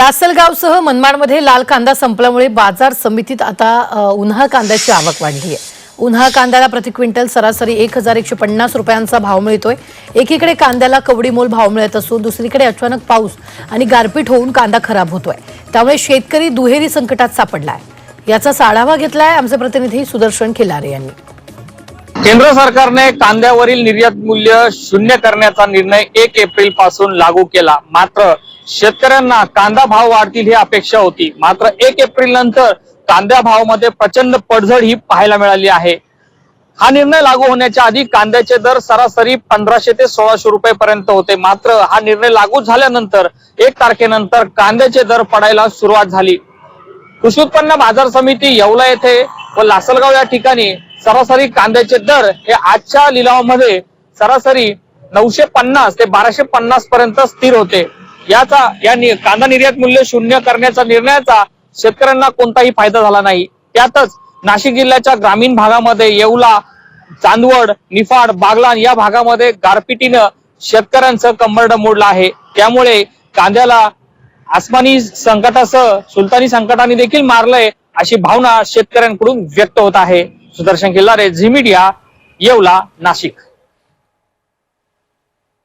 लासलगावसह मनमाडमध्ये लाल कांदा संपल्यामुळे बाजार समितीत आता उन्हा उन्हाळ कांद्याची आवक वाढली आहे उन्हाळ कांद्याला प्रति क्विंटल सरासरी एक हजार एकशे पन्नास रुपयांचा भाव मिळतोय. एकीकडे कांद्याला कवडी मोल भाव मिळत असून दुसरीकडे अचानक पाऊस आणि गारपीट होऊन कांदा खराब होतोय. त्यामुळे शेतकरी दुहेरी संकटात सापडला आहे याचा आढावा घेतलाय आमचे प्रतिनिधी सुदर्शन खिलारे यांनी. केंद्र सरकारने कांद्यावरील निर्यात मूल्य शून्य करण्याचा निर्णय एक एप्रिलपासून लागू केला. मात्र शेतकऱ्यांना कांदा भाव वाढतील ही अपेक्षा होती. मात्र एक एप्रिल नंतर कांद्या भावामध्ये प्रचंड पडझड ही पाहायला मिळाली आहे. हा निर्णय लागू होण्याच्या आधी कांद्याचे दर सरासरी पंधराशे ते सोळाशे रुपये पर्यंत होते. मात्र हा निर्णय लागू झाल्यानंतर एक तारखेनंतर कांद्याचे दर पडायला सुरुवात झाली. कृषी उत्पन्न बाजार समिती येवला येथे व लासलगाव या ठिकाणी सरासरी कांद्याचे दर हे आजच्या लिलावामध्ये सरासरी नऊशे पन्नास ते बाराशे पन्नास पर्यंत स्थिर होते. याचा या कांदा निर्यात मूल्य शून्य करण्याचा निर्णयाचा शेतकऱ्यांना कोणताही फायदा झाला नाही. त्यातच नाशिक जिल्ह्याच्या ग्रामीण भागामध्ये येवला चांदवड निफाड बागलान या भागामध्ये गारपिटीनं शेतकऱ्यांचं कंबरड मोडलं आहे. त्यामुळे कांद्याला आसमानी संकटासह सुलतानी संकटाने देखील मारलंय अशी भावना शेतकऱ्यांकडून व्यक्त होत आहे. Sudarshan Killare Zee media Yeola Nashik.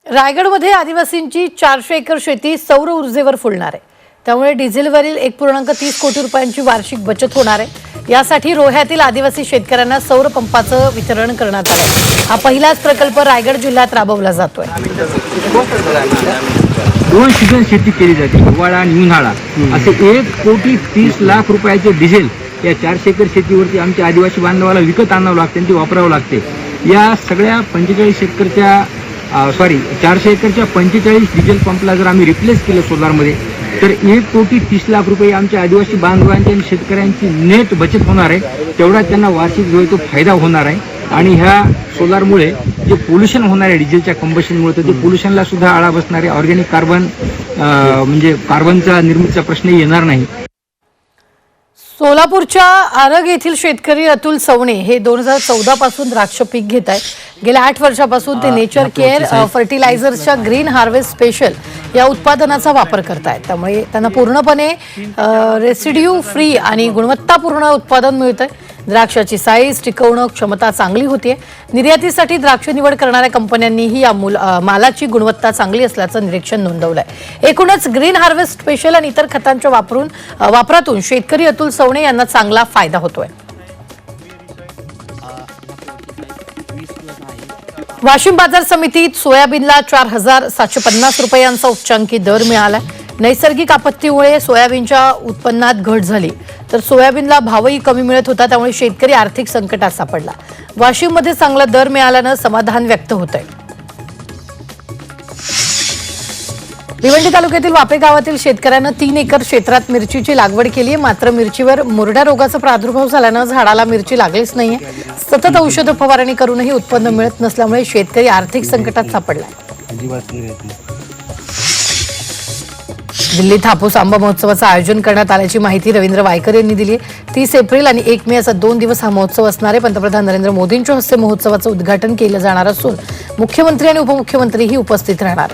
रायगडमध्ये आदिवासींची चारशे एकर शेती सौर ऊर्जेवर फुलणार आहे. त्यामुळे डिझेलवरील एक पूर्णांक तीस कोटी रुपयांची वार्षिक बचत होणार आहे. यासाठी रोह्यातील आदिवासी शेतकऱ्यांना सौर पंपाचं वितरण करण्यात आलं आहे. हा पहिलाच प्रकल्प रायगड जिल्ह्यात राबवला जातोय. दोन सीझन शेती केली जाते हिवाळा आणि उन्हाळा. असे एक कोटी तीस लाख रुपयाचे डिझेल या चारशे एकर शेतीवरती आमच्या आदिवासी बांधवाला विकत आणावं लागते आणि ते वापरावं लागते. या सगळ्या पंचेचाळीस एकरच्या सॉरी चारशे एकरच्या पंचेचाळीस डिझेल पंपला जर आम्ही रिप्लेस केलं सोलारमध्ये तर एक कोटी तीस लाख रुपये आमच्या आदिवासी बांधवांची आणि शेतकऱ्यांची नेट बचत होणार आहे. तेवढा त्यांना वार्षिक जो आहे तो फायदा होणार आहे. आणि ह्या सोलारमुळे जे पोल्युशन होणार आहे डिझेलच्या कंबशनमुळे तर ते पोल्युशनला सुद्धा आळा बसणार आहे. ऑर्गॅनिक कार्बन म्हणजे कार्बनचा निर्मितीचा प्रश्न येणार नाही. सोलापूरच्या आरग येथील शेतकरी अतुल सवणे हे दोन हजार चौदा पासून द्राक्ष पीक घेत आहेत. गेल्या आठ वर्षापासून ते नेचर केअर फर्टिलायझर्सच्या ग्रीन हार्वेस्ट स्पेशल या उत्पादनाचा वापर करतायत. त्यामुळे त्यांना पूर्णपणे रेसिड्यू फ्री आणि गुणवत्तापूर्ण उत्पादन मिळतंय. द्राक्षाची साईज टिकवणं क्षमता चांगली होती निर्यातीसाठी द्राक्ष निवड करणाऱ्या कंपन्यांनीही या मालाची गुणवत्ता चांगली असल्याचं निरीक्षण नोंदवलंय. एकूणच ग्रीन हार्वेस्ट स्पेशल आणि इतर खतांच्या वापरून वापरातून शेतकरी अतुल सवणे यांना चांगला फायदा होतोय. वाशिम बाजार समितीत सोयाबीनला चार हजार सातशे पन्नास रुपयांचा उच्चांकी दर मिळाला नैसर्गिक आपत्तीमुळे सोयाबीनच्या उत्पन्नात घट झाली. तर सोयाबीनला भावही कमी मिळत होता त्यामुळे शेतकरी आर्थिक संकटात सापडला. वाशिममध्ये चांगला दर मिळाल्यानं समाधान व्यक्त होत आहे भिवंडी तालुक्यातील वापे गावातील शेतकऱ्यानं तीन एकर क्षेत्रात मिरचीची लागवड केली आहे. मात्र मिरचीवर मुरड्या रोगाचा प्रादुर्भाव झाल्यानं झाडाला मिरची लागलीच नाहीये. सतत औषध फवारणी करूनही उत्पन्न मिळत नसल्यामुळे शेतकरी आर्थिक संकटात सापडला दिल्लीत हापूस आंबा महोत्सवाचं आयोजन करण्यात आल्याची माहिती रवींद्र वायकर यांनी दिली तीस एप्रिल आणि एक मे असा दोन दिवस हा महोत्सव असणारे पंतप्रधान नरेंद्र मोदींच्या हस्ते महोत्सवाचं उद्घाटन केलं जाणार असून मुख्यमंत्री आणि उपमुख्यमंत्रीही उपस्थित राहणार